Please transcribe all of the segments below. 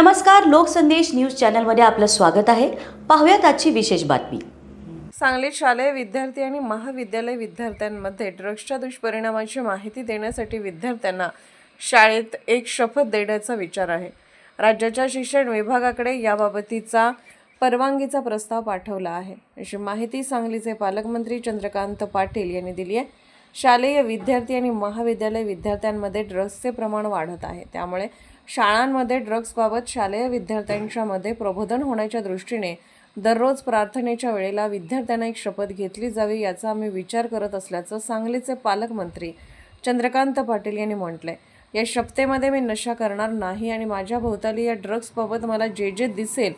नमस्कार लोकसंदेश न्यूज चॅनलमध्ये आपलं स्वागत आहे. पाहूयात आजची विशेष बातमी. सांगलीत शालेय विद्यार्थी आणि महाविद्यालय विद्यार्थ्यांमध्ये ड्रग्सच्या दुष्परिणामाची माहिती देण्यासाठी विद्यार्थ्यांना शाळेत एक शपथ देण्याचा विचार आहे. राज्याच्या शिक्षण विभागाकडे याबाबतीचा परवानगीचा प्रस्ताव पाठवला आहे. अशी माहिती सांगलीचे पालकमंत्री चंद्रकांत पाटील यांनी दिली आहे. शालेय विद्यार्थी आणि महाविद्यालय विद्यार्थ्यांमध्ये ड्रग्सचे प्रमाण वाढत आहे. त्यामुळे शाळांमध्ये ड्रग्सबाबत शालेय विद्यार्थ्यांच्यामध्ये प्रबोधन होण्याच्या दृष्टीने दररोज प्रार्थनेच्या वेळेला विद्यार्थ्यांना एक शपथ घेतली जावी याचा आम्ही विचार करत असल्याचं सांगलीचे पालकमंत्री चंद्रकांत पाटील यांनी म्हटलंय. या शपथेमध्ये मी नशा करणार नाही आणि माझ्या भोवताली या ड्रग्सबाबत मला जे जे दिसेल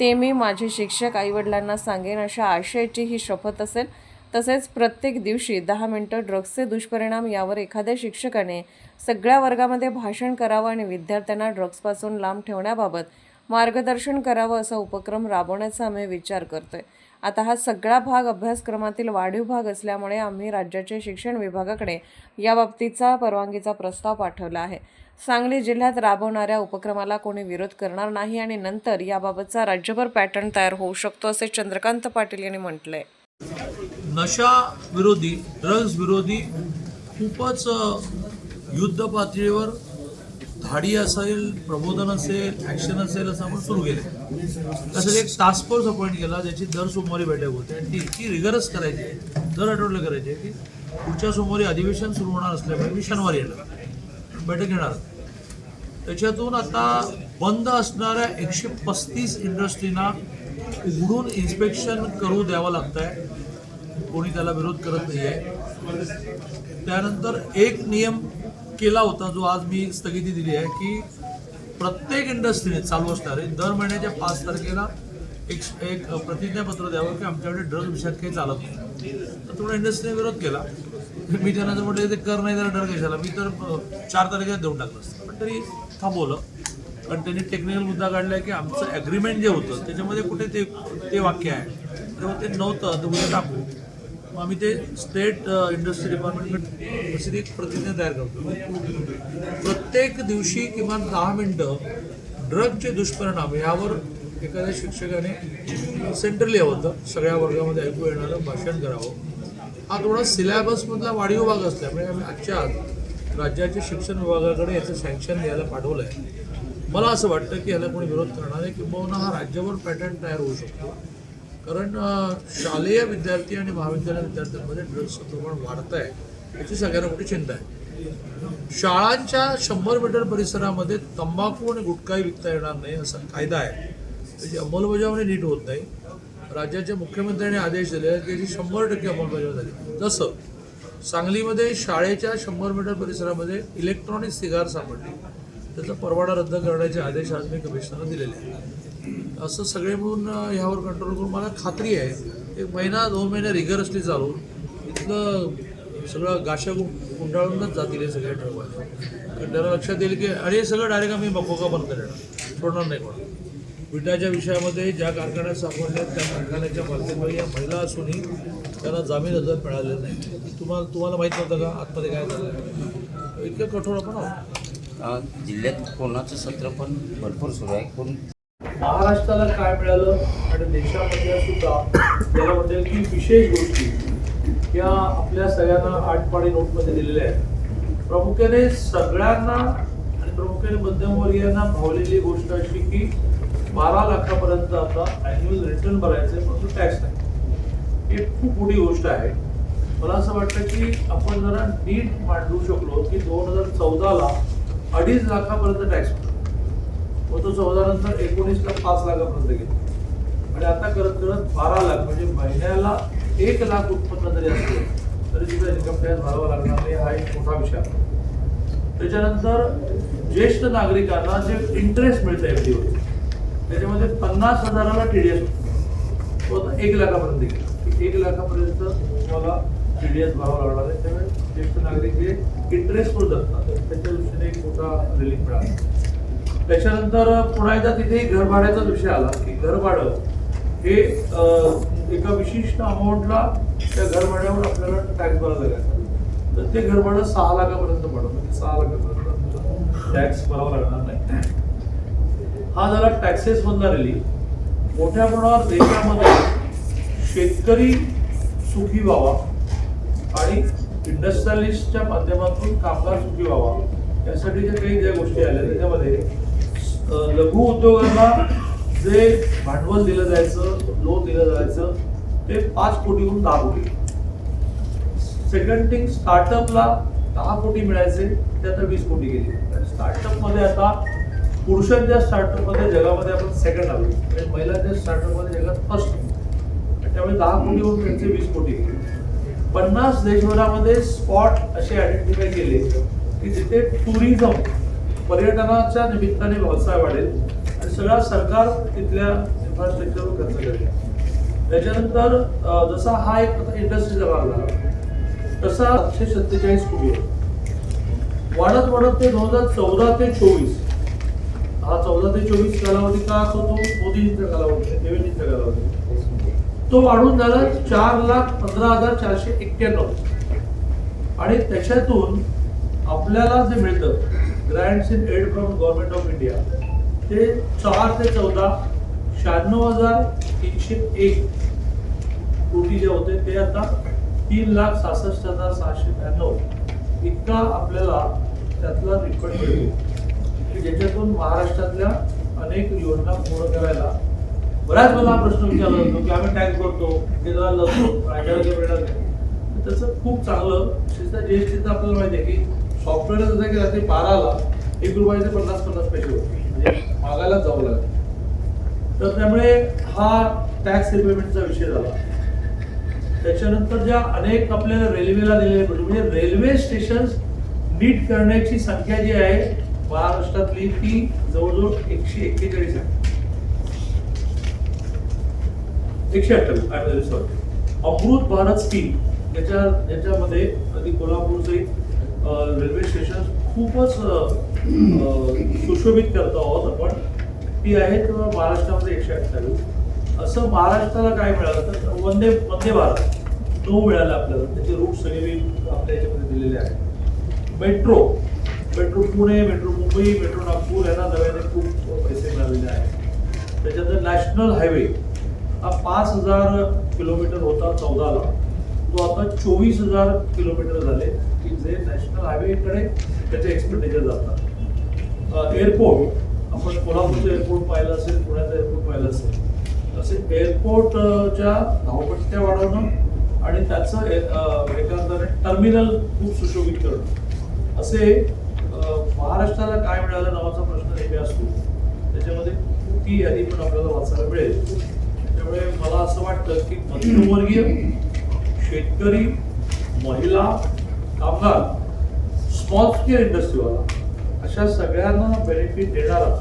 ते मी माझे शिक्षक आईवडिलांना सांगेन अशा आशयाची ही शपथ असेल. तसेच प्रत्येक दिवशी दहा मिनटं ड्रग्सचे दुष्परिणाम यावर एखाद्या शिक्षकाने सगळ्या वर्गामध्ये भाषण करावं आणि विद्यार्थ्यांना ड्रग्सपासून लांब ठेवण्याबाबत मार्गदर्शन करावं असा उपक्रम राबवण्याचा आम्ही विचार करतोय. आता हा सगळा भाग अभ्यासक्रमातील वाढीव भाग असल्यामुळे आम्ही राज्याचे शिक्षण विभागाकडे याबाबतीचा परवानगीचा प्रस्ताव पाठवला आहे. सांगली जिल्ह्यात राबवणाऱ्या उपक्रमाला कोणी विरोध करणार नाही आणि नंतर याबाबतचा राज्यभर पॅटर्न तयार होऊ शकतो असे चंद्रकांत पाटील यांनी म्हटलंय. आहे विरोधी ड्रग्ज विरोधी खूपच युद्ध पातळीवर धाडी असेल प्रबोधन असेल ॲक्शन असेल असं आपण सुरू केले तसंच एक टास्क फोर्स अपॉइंट केला ज्याची दर सोमवारी बैठक होते. आणि ती इतकी रिगरस करायची आहे, दर आठवड्याला करायची आहे की पुढच्या सोमवारी अधिवेशन सुरू होणार असल्यामुळे मी शनिवारी येणार. बैठक घेणार. त्याच्यातून आता बंद असणाऱ्या एकशे पस्तीस इंडस्ट्रीना उघडून इन्स्पेक्शन करू द्यावं लागतं आहे कोणी त्याला विरोध करत नाही आहे त्यानंतर एक नियम केला होता जो आज मी स्थगिती दिली आहे की प्रत्येक इंडस्ट्रीने चालू असणारे दर महिन्याच्या पाच तारखेला एक एक प्रतिज्ञापत्र द्यावं की आमच्याकडे ड्रग विषयात काही चालत नाही. तर थोडा इंडस्ट्रीने विरोध केला. मी त्यांना जर म्हटलं ते कर नाही तर डर कशाला मी तर चार तारखेला देऊन टाकलं असतं. पण तरी थांबवलं. कारण त्यांनी टेक्निकल मुद्दा काढला की आमचं ॲग्रीमेंट जे होतं त्याच्यामध्ये कुठे ते ते वाक्य आहे. तेव्हा ते नव्हतं तर उद्या टाकू. मग आम्ही ते स्टेट इंडस्ट्री डिपार्टमेंटकडे अशी एक प्रतिज्ञा तयार करतो. प्रत्येक दिवशी किमान दहा मिनटं ड्रगचे दुष्परिणाम यावर एखाद्या शिक्षकाने सेंट्रली यावं होतं सगळ्या वर्गामध्ये ऐकू येणारं भाषण करावं. हा थोडा सिलेबसमधला वाढीव भाग असल्यामुळे आम्ही आजच्या आज राज्याच्या शिक्षण विभागाकडे याचं सँक्शन द्यायला पाठवलं आहे मला असं वाटतं की याला कोणी विरोध करणार आहे किंबहुना हा राज्यभर पॅटर्न तयार होऊ शकतो. कारण शालेय विद्यार्थी आणि महाविद्यालय विद्यार्थ्यांमध्ये ड्रग्सचं प्रमाण वाढत आहे याची सगळ्यांना मोठी चिंता आहे. शाळांच्या शंभर मीटर परिसरामध्ये तंबाखू आणि गुटखाही विकता येणार नाही असा कायदा आहे. त्याची अंमलबजावणी नीट होत नाही. राज्याच्या मुख्यमंत्र्यांनी आदेश दिले आहेत शंभर टक्के अंमलबजावणी झाली. जसं सांगलीमध्ये शाळेच्या शंभर मीटर परिसरामध्ये इलेक्ट्रॉनिक सिगार सापडली. त्याचा परवाना रद्द करण्याचे आदेश आज मी कमिशनरला दिलेले आहेत. असं सगळे मिळून ह्यावर कंट्रोल करून मला खात्री आहे. एक महिना दोन महिने रिगरसली चालून इथलं सगळं गाशा गुंडाळूनच जातील हे सगळे ठरवायला कारण त्याला लक्षात येईल की आणि हे सगळं डायरेक्ट आम्ही बकोका बंद करणार सोडणार नाही कोण विटाच्या विषयामध्ये ज्या कारखान्यात सापडल्या त्या कारखान्याच्या मालकीमध्ये या महिला असूनही त्यांना जामीन अर्ज मिळालेला नाही. तुम्हाला तुम्हाला माहीत नव्हतं का? आतमध्ये काय झालं इतकं कठोर आपण आहोत. जिल्ह्यात कोणाचं सत्र पण भरपूर सुरू आहे. कोण महाराष्ट्राला काय मिळालं आणि देशामध्ये सुद्धा याला म्हणेल की विशेष गोष्टी या आपल्या सगळ्यांना आठपाडी नोटमध्ये दिलेल्या आहेत. प्रामुख्याने सगळ्यांना आणि प्रामुख्याने मध्यमवर्गीयांना भावलेली गोष्ट अशी की बारा लाखापर्यंत आता अॅन्युअल रिटर्न भरायचं आहे परंतु टॅक्स नाही. ही खूप मोठी गोष्ट आहे. मला असं वाटतं की आपण जरा नीट मांडू शकलो की दोन हजार चौदाला अडीच लाखापर्यंत टॅक्स होता व तो चौदा नंतर एकोणीसला पाच लाखापर्यंत गेला. आणि आता करत करत बारा लाख म्हणजे महिन्याला एक लाख उत्पन्न जरी असले तरी तिथं इन्कम टॅक्स भरावा लागणार नाही हा एक मोठा विषय आहे. त्याच्यानंतर ज्येष्ठ नागरिकांना जे इंटरेस्ट मिळतं एफ डीवर त्याच्यामध्ये पन्नास हजाराला टी डी एस तो आता एक लाखापर्यंत गेला. की एक लाखापर्यंत तुम्हाला टी डी एस भरावा लागणार आहे. त्यामुळे ज्येष्ठ नागरिक जे इंटरेस्टवर जगतात. त्याच्या दृष्टीने एक मोठा रिलीफ मिळाला. त्याच्यानंतर पुन्हा एकदा तिथेही घर भाड्याचा विषय आला की घर भाडं हे एका विशिष्ट अमाऊंटला त्या घर भाड्यावर आपल्याला टॅक्स भरावा लागायचा तर ते घर भाडं सहा लाखापर्यंत पडत म्हणजे सहा लाखापर्यंत टॅक्स भरावा लागणार नाही. हा झाला टॅक्सेस मधला रिलीफ मोठ्या प्रमाणावर देशामध्ये शेतकरी सुखी व्हावा आणि इंडस्ट्रियलिस्टच्या माध्यमातून कामगार सुखी व्हावा यासाठी ज्या काही ज्या गोष्टी आल्या त्याच्यामध्ये लघु उद्योगांना जे भांडवल दिलं जायचं लोन दिलं जायचं ते पाच कोटीहून दहा कोटी. सेकंड थिंग स्टार्टअपला दहा कोटी मिळायचे ते आता वीस कोटी गेले. स्टार्टअपमध्ये आता पुरुषांच्या स्टार्टअपमध्ये जगामध्ये आपण सेकंड आलो आणि महिलांच्या स्टार्टअपमध्ये जगात फर्स्ट त्यामुळे दहा कोटीहून त्यांचे वीस कोटी गेले. पन्नास देशभरामध्ये स्पॉट असे आयडेंटिफाय केले की जिथे टुरिझम पर्यटनाच्या निमित्ताने व्यवसाय वाढेल आणि सगळा सरकार तिथल्या इन्फ्रास्ट्रक्चरवर खर्च करेल. त्याच्यानंतर जसा हा एक इंडस्ट्री इंडस्ट्रीचा भाग झाला तसा सातशे सत्तेचाळीस कोटी वाढत वाढत ते दोन हजार चौदा ते चोवीस हा चौदा ते चोवीस कालावधी का असतो तो मोदींचा कालावधी देवेंद्रचा कालावधी. तो वाढून झाला चार लाख पंधरा हजार चारशे एक्क्याण्णव. आणि त्याच्यातून आपल्याला जे मिळतं grants in aid from government of India ते चार ते चौदा शहाण्णव हजार तीनशे एक कोटी जे होते ते आता तीन लाख सहासष्ट हजार सहाशे ब्याण्णव. इतका आपल्याला त्यातला रिफंड मिळतो. ज्याच्यातून महाराष्ट्रातल्या अनेक योजना पूर्ण करायला बऱ्याच मला प्रश्न विचारला जातो की आम्ही टॅक्स भरतो केंद्राला जातो राज्याला काही मिळणार नाही. त्याचं खूप चांगलं विशेषतः जीएसटीचं आपल्याला माहिती आहे की सॉफ्टवेअर जसं की रात्री बाराला एक रुपयाचे पन्नास पन्नास पैसे होते. म्हणजे मागायला जावं लागलं. तर त्यामुळे हा टॅक्स रिपेमेंटचा विषय झाला. त्याच्यानंतर ज्या अनेक आपल्याला रेल्वेला दिलेले प्रोजेक्ट म्हणजे रेल्वे स्टेशन नीट करण्याची संख्या जी आहे महाराष्ट्रातली ती जवळजवळ एकशे एक्केचाळीस आहे. एकशे अठ्ठावीस सॉरी अमृत भारत स्कीम याच्या याच्यामध्ये अगदी कोल्हापूरचं अं, रेल्वे स्टेशन खूपच सुशोभित करतो आहोत आपण. ती आहेत महाराष्ट्रामध्ये एकशे अठ्ठावीस. असं महाराष्ट्राला काय मिळालं तर वंदे वंदे भारत. नऊ मिळाला आपल्याला. त्याचे रूट सगळे आपल्या याच्यामध्ये दिलेले आहेत. Metro metro Pune metro Mumbai metro Nagpur यांना नव्याने खूप पैसे मिळालेले आहेत. त्याच्यानंतर नॅशनल हायवे. हा पाच हजार किलोमीटर होता चौदाला. तो आता चोवीस हजार किलोमीटर झाले. की जे नॅशनल हायवेकडे त्याचे एक्सपेंडिचर जातात. एअरपोर्ट आपण कोल्हापूरचं एअरपोर्ट पाहिलं असेल पुण्याचं एअरपोर्ट पाहिलं असेल असे एअरपोर्टच्या धावपट्ट्या वाढवणं आणि त्याचं अ, टर्मिनल खूप सुशोभित करणं. असे महाराष्ट्राला काय मिळालं नावाचा प्रश्न नेहमी असतो. त्याच्यामध्ये ती यादी पण आपल्याला वाचायला मिळेल. त्यामुळे मला असं वाटतं की मध्यमवर्गीय शेतकरी महिला कामगार. स्मॉल स्केल इंडस्ट्रीवाला अशा सगळ्यांना बेनिफिट देणारा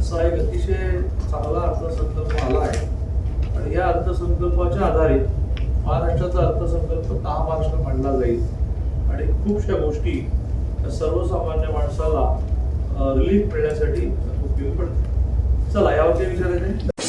असा एक अतिशय चांगला अर्थसंकल्प आला आहे. आणि या अर्थसंकल्पाच्या आधारे महाराष्ट्राचा अर्थसंकल्प दहा मार्चला मांडला जाईल. आणि खूपशा गोष्टी सर्वसामान्य माणसाला रिलीफ मिळण्यासाठी उपयोगी पडतील. चला यावरती विचारायचे